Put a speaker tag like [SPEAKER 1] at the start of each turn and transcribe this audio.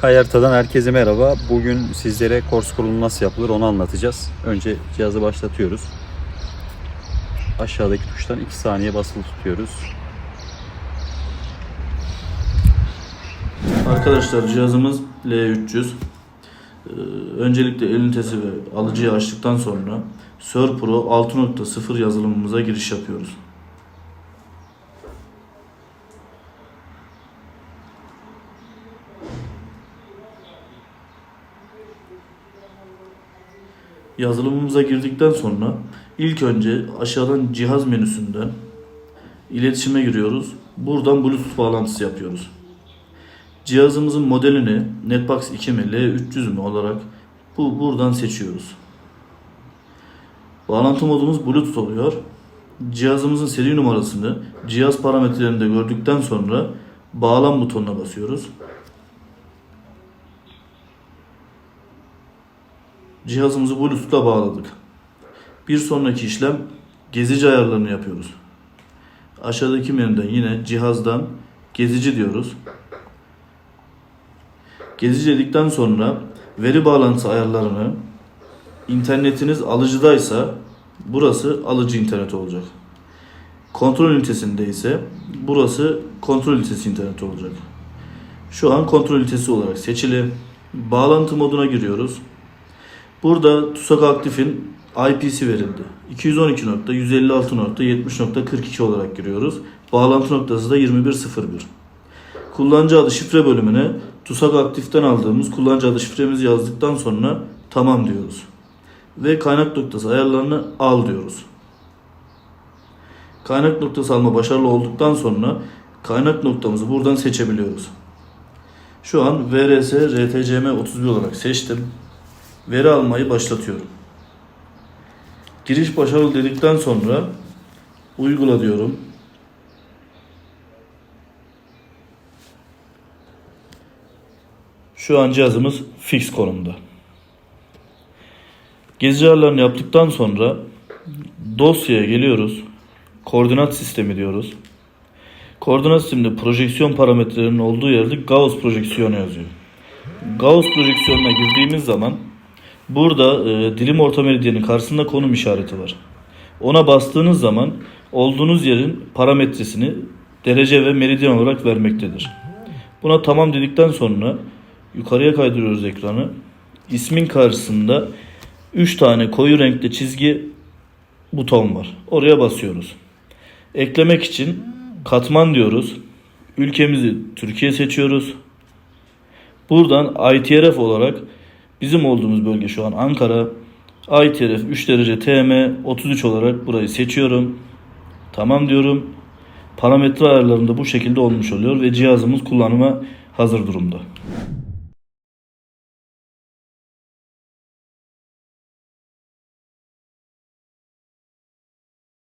[SPEAKER 1] Kayarta'dan herkese merhaba. Bugün sizlere kors kurulumu nasıl yapılır onu anlatacağız. Önce cihazı başlatıyoruz. Aşağıdaki tuştan 2 saniye basılı tutuyoruz.
[SPEAKER 2] Arkadaşlar cihazımız L300. Ee, öncelikle el ve alıcıyı açtıktan sonra Sör Pro 6.0 yazılımımıza giriş yapıyoruz. Yazılımımıza girdikten sonra ilk önce aşağıdan cihaz menüsünden iletişime giriyoruz. Buradan Bluetooth bağlantısı yapıyoruz. Cihazımızın modelini Netbox 2 mi L300 mü olarak bu buradan seçiyoruz. Bağlantı modumuz Bluetooth oluyor. Cihazımızın seri numarasını cihaz parametrelerinde gördükten sonra bağlan butonuna basıyoruz. Cihazımızı Bluetooth'la bağladık. Bir sonraki işlem gezici ayarlarını yapıyoruz. Aşağıdaki menüden yine cihazdan gezici diyoruz. Gezici dedikten sonra veri bağlantısı ayarlarını internetiniz alıcıdaysa burası alıcı internet olacak. Kontrol ünitesinde ise burası kontrol ünitesi internet olacak. Şu an kontrol ünitesi olarak seçili. Bağlantı moduna giriyoruz. Burada TUSAK Aktif'in IP'si verildi. 212.156.70.42 olarak giriyoruz. Bağlantı noktası da 2101. Kullanıcı adı şifre bölümüne TUSAK Aktif'ten aldığımız kullanıcı adı şifremizi yazdıktan sonra tamam diyoruz. Ve kaynak noktası ayarlarını al diyoruz. Kaynak noktası alma başarılı olduktan sonra kaynak noktamızı buradan seçebiliyoruz. Şu an VRS RTCM 31 olarak seçtim. Veri almayı başlatıyorum. Giriş başarılı dedikten sonra uygula diyorum. Şu an cihazımız fix konumda. Gezici ayarlarını yaptıktan sonra dosyaya geliyoruz. Koordinat sistemi diyoruz. Koordinat sisteminde projeksiyon parametrelerinin olduğu yerde Gauss projeksiyonu yazıyor. Gauss projeksiyonuna girdiğimiz zaman burada e, dilim orta meridyenin karşısında konum işareti var. Ona bastığınız zaman olduğunuz yerin parametresini derece ve meridyen olarak vermektedir. Buna tamam dedikten sonra yukarıya kaydırıyoruz ekranı. İsmin karşısında 3 tane koyu renkli çizgi buton var. Oraya basıyoruz. Eklemek için katman diyoruz. Ülkemizi Türkiye seçiyoruz. Buradan ITRF olarak bizim olduğumuz bölge şu an Ankara. ITRF 3 derece TM 33 olarak burayı seçiyorum. Tamam diyorum. Parametre ayarlarında bu şekilde olmuş oluyor ve cihazımız kullanıma hazır durumda.